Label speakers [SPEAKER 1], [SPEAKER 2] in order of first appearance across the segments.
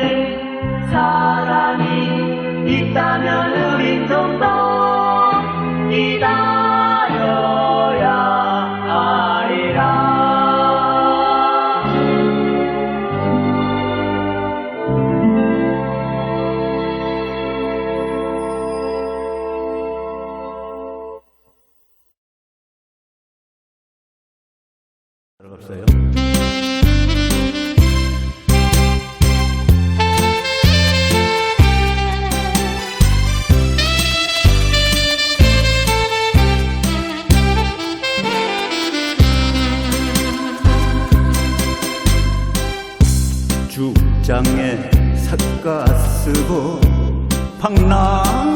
[SPEAKER 1] 있는
[SPEAKER 2] 사람이
[SPEAKER 1] 있다면 우린 좀더 기다려.
[SPEAKER 2] 죽장에 삿가 쓰고 방랑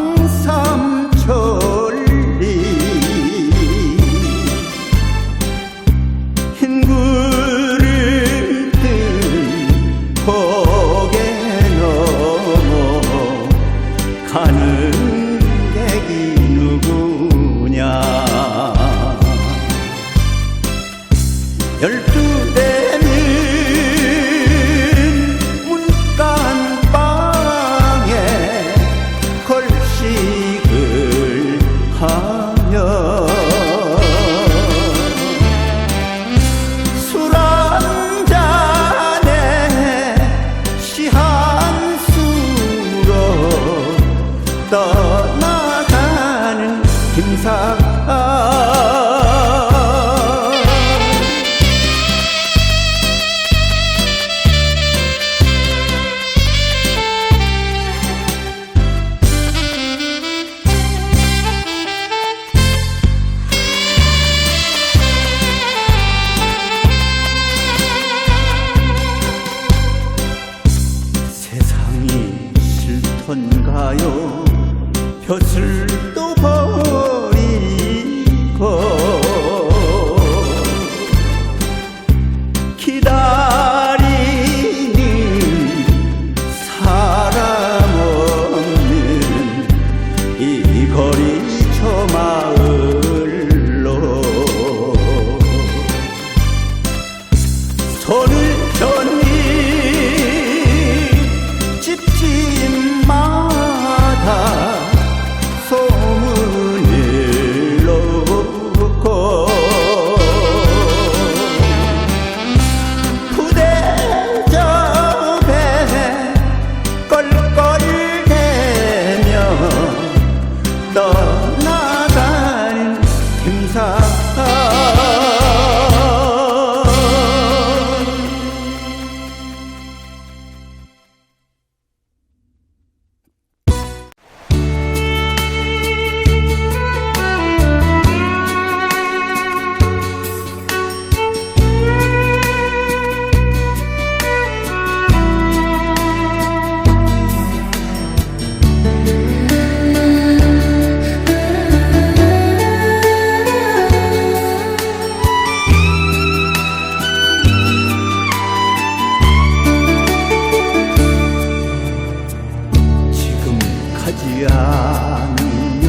[SPEAKER 2] 오지 않으면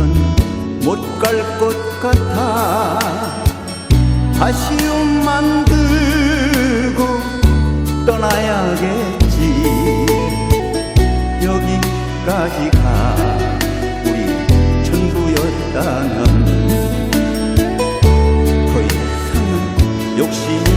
[SPEAKER 2] 못 갈 것 같아. 아쉬움 만들고 떠나야겠지. 여기까지가. 우리 전부였다면 더 이상은 욕심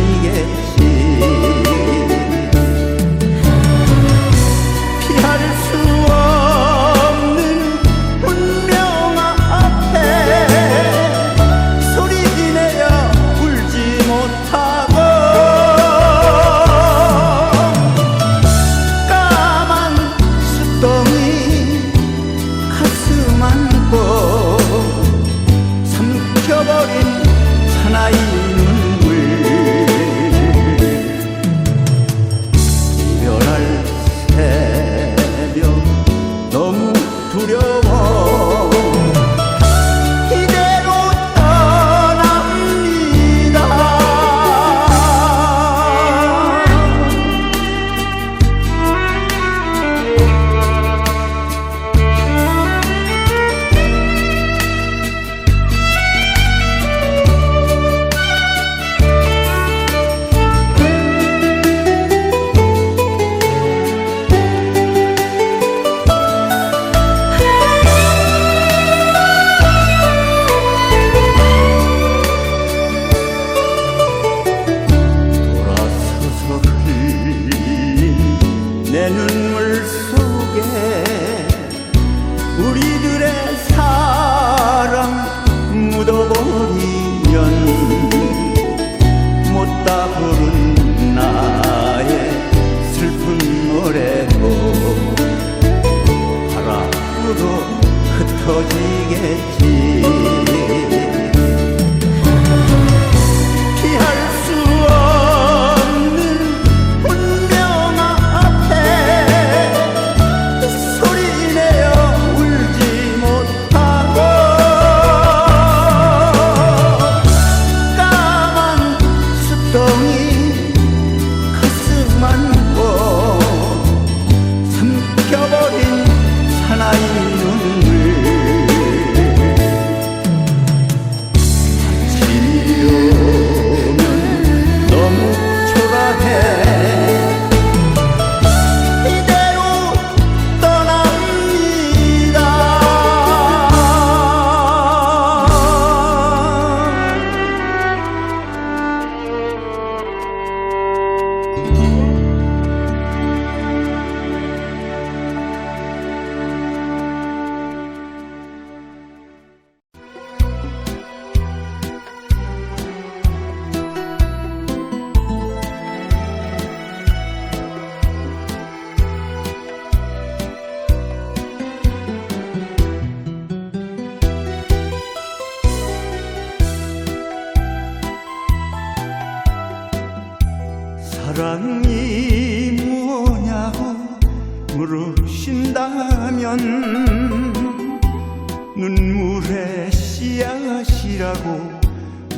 [SPEAKER 2] 씨앗이라고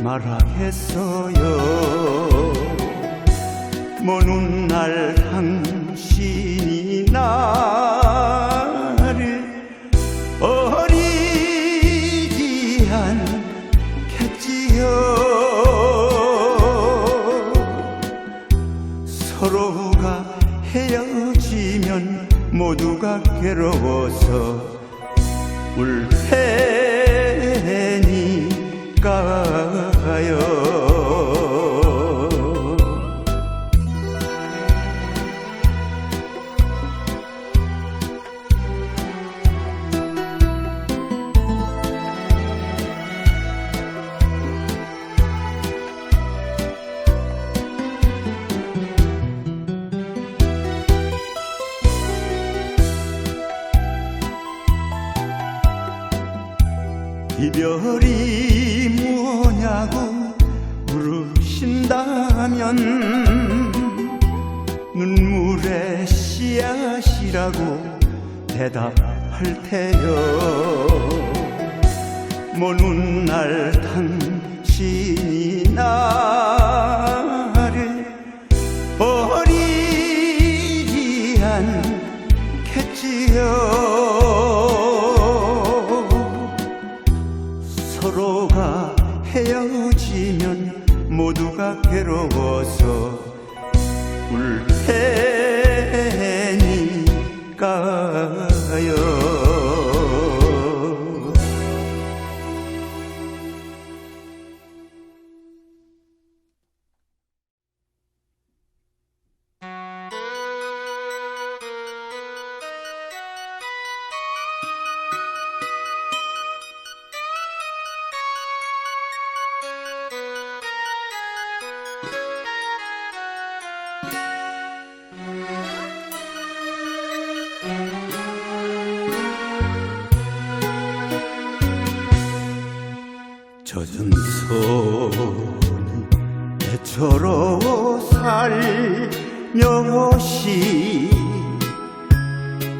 [SPEAKER 2] 말하겠어요. 먼 훗날 당신이 나를 버리지 않겠지요. 서로가 헤어지면 모두가 괴로워서 울테 이별이 뭐냐고 물으신다면 눈물의 씨앗이라고 대답할 테요. 먼 훗날 당신이 나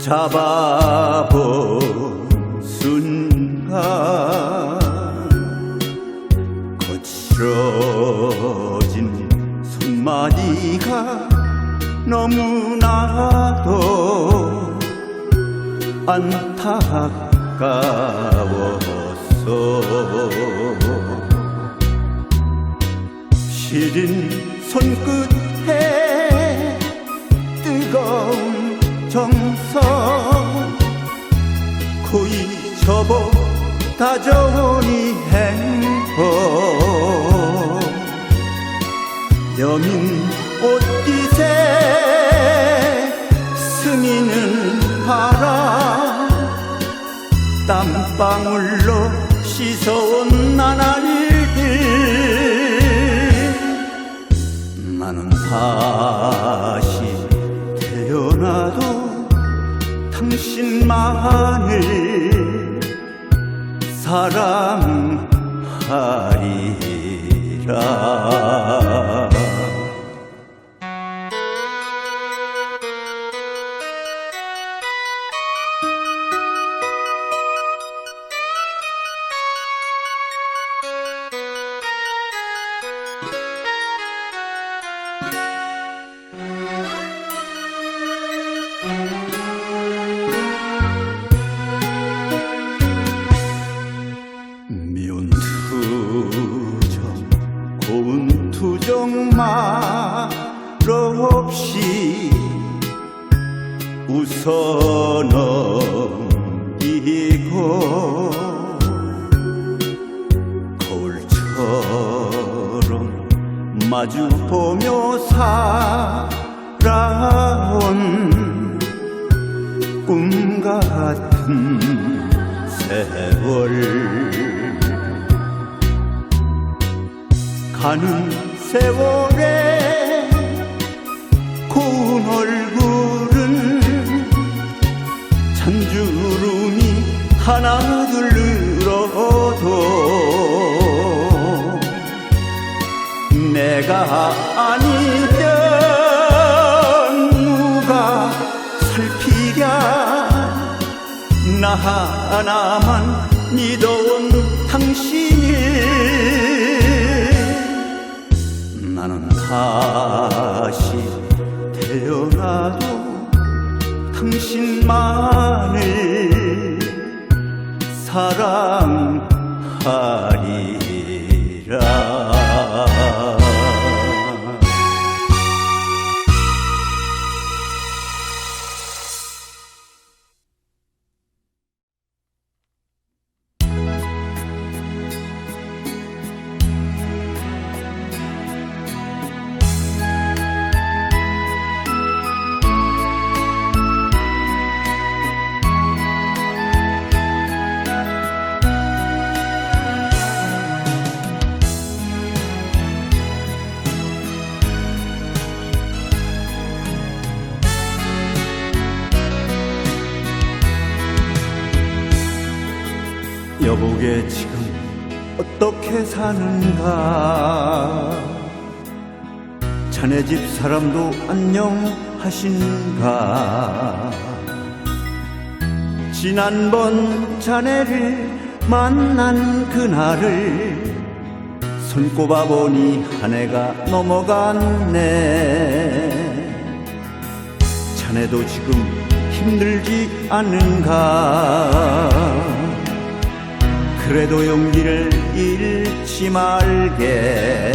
[SPEAKER 2] 잡아본 순간 거칠어진 손마디가 너무나도 안타까 다져온 이 행복. 여민 옷깃에 스미는 바람. 땀방울로 씻어온 나날들 나는 다시 태어나도 당신만을 처럼 마주 보며 살아온 꿈 같은 세월. 가는 세월에 고운 얼굴은 잔주름이 하나둘 늘어도 내가 아니면 누가 살피랴? 나 하나만 믿어온 당신이 나는 다시 태어나도 당신만을 사랑하리 여보게 지금 어떻게 사는가? 자네 집 사람도 안녕하신가? 지난번 자네를 만난 그날을 손꼽아 보니 한 해가 넘어갔네. 자네도 지금 힘들지 않은가 그래도 용기를 잃지 말게.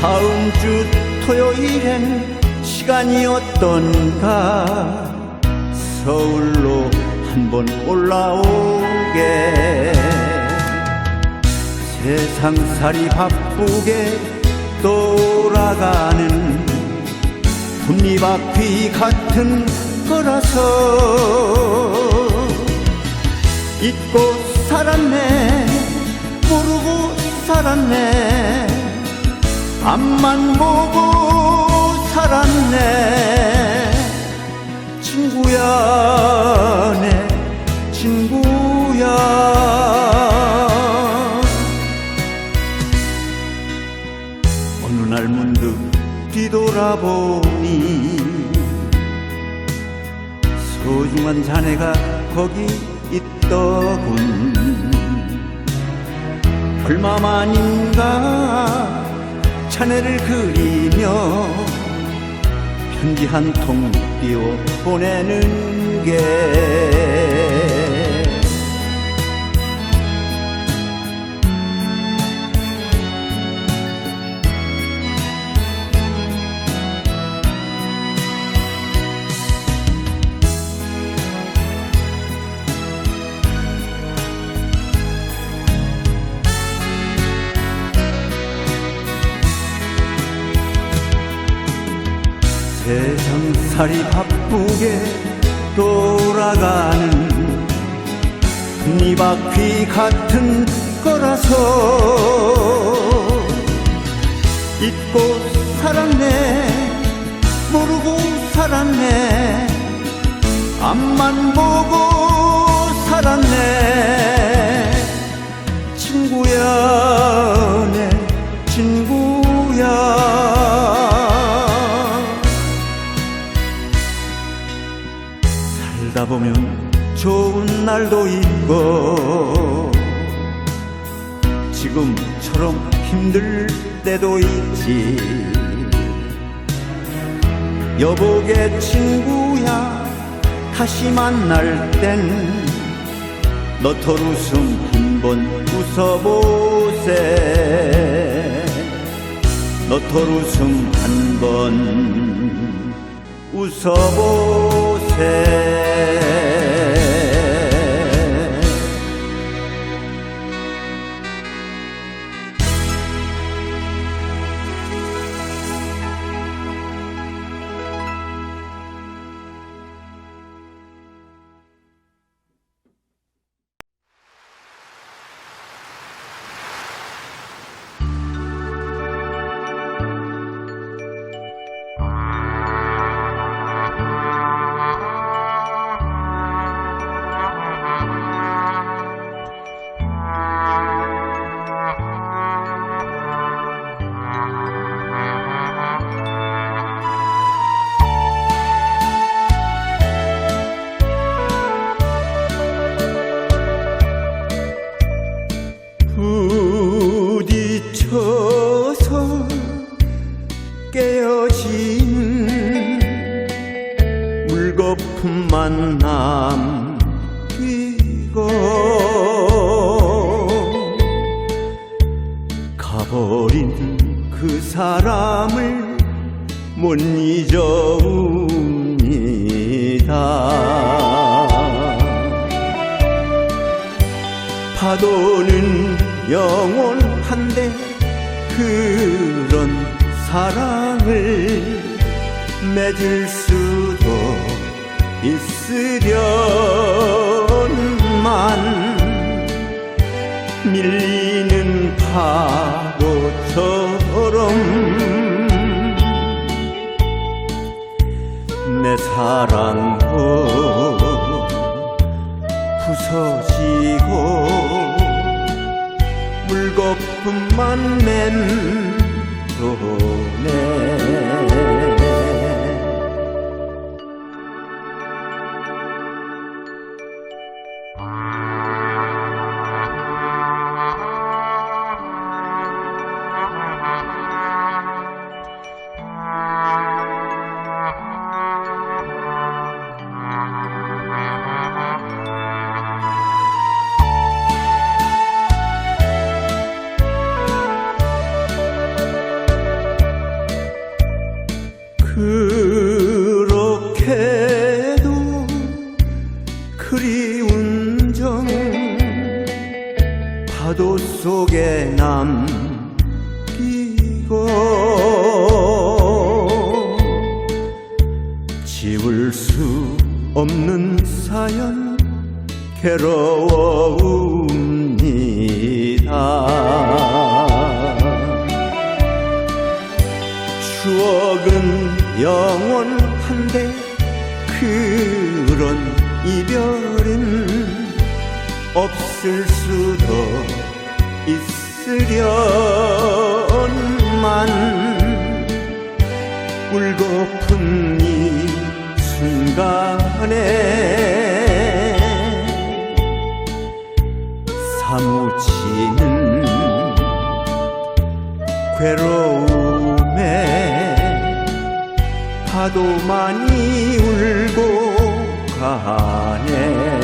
[SPEAKER 2] 다음 주 토요일엔 시간이 어떤가? 서울로 한번 올라오게. 세상살이 바쁘게 돌아가는 톱니바퀴 같은 거라서 잊고 살았네. 모르고 살았네. 앞만 보고 살았네. 친구야 내 친구야. 어느 날 문득 뒤돌아보니 소중한 자네가 거기 있더군. 얼마만인가 자네를 그리며 편지 한 통 띄워 보내는 게 살이 바쁘게 돌아가는 네 바퀴 같은 거라서 잊고 살았네 모르고 살았네 앞만 보고 살았네. 친구야 내 친구 날도 있고 지금처럼 힘들 때도 있지. 여보게 친구야 다시 만날 땐 너털 웃음 한 번 웃어보세. 너털 웃음 한 번 웃어보세 있으련만 밀리는 파도처럼 내 사랑도 부서지고 물거품만 맴 추억은 영원한데 그런 이별은 없을 수도 있으련만. 울고픈 이 순간에 사무치는 괴로움 에 파도 많이 울고 가네